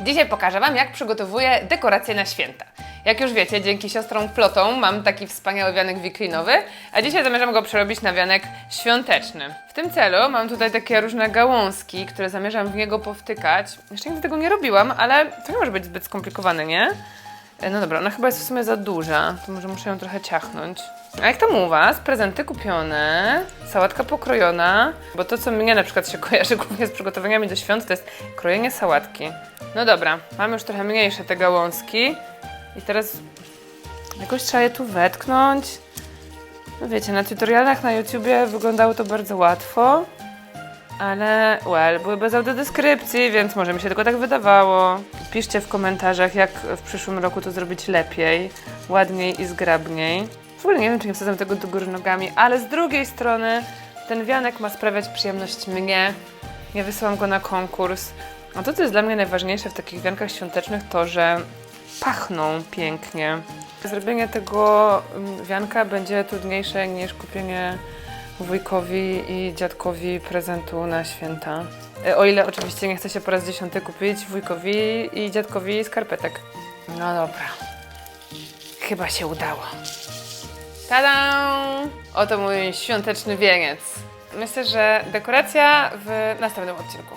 Dzisiaj pokażę Wam, jak przygotowuję dekoracje na święta. Jak już wiecie, dzięki siostrom Plotom mam taki wspaniały wianek wiklinowy, a dzisiaj zamierzam go przerobić na wianek świąteczny. W tym celu mam tutaj takie różne gałązki, które zamierzam w niego powtykać. Jeszcze nigdy tego nie robiłam, ale to nie może być zbyt skomplikowane, nie? E, No dobra, ona chyba jest w sumie za duża, to może muszę ją trochę ciachnąć. A jak tam u Was? Prezenty kupione, sałatka pokrojona, bo to, co mnie na przykład się kojarzy głównie z przygotowaniami do świąt, to jest krojenie sałatki. No dobra, mam już trochę mniejsze te gałązki i teraz jakoś trzeba je tu wetknąć. No wiecie, na tutorialach na YouTubie wyglądało to bardzo łatwo, ale, well, były bez audiodeskrypcji, więc może mi się tylko tak wydawało. Piszcie w komentarzach, jak w przyszłym roku to zrobić lepiej, ładniej i zgrabniej. W ogóle nie wiem, czy nie wsadzam tego do góry nogami, ale z drugiej strony ten wianek ma sprawiać przyjemność mnie. Ja wysyłam go na konkurs. A to, co jest dla mnie najważniejsze w takich wiankach świątecznych, to, że pachną pięknie. Zrobienie tego wianka będzie trudniejsze niż kupienie wujkowi i dziadkowi prezentu na święta. E, O ile oczywiście nie chce się po raz dziesiąty kupić wujkowi i dziadkowi skarpetek. No dobra. Chyba się udało. Tada! Oto mój świąteczny wieniec. Myślę, że dekoracja w następnym odcinku.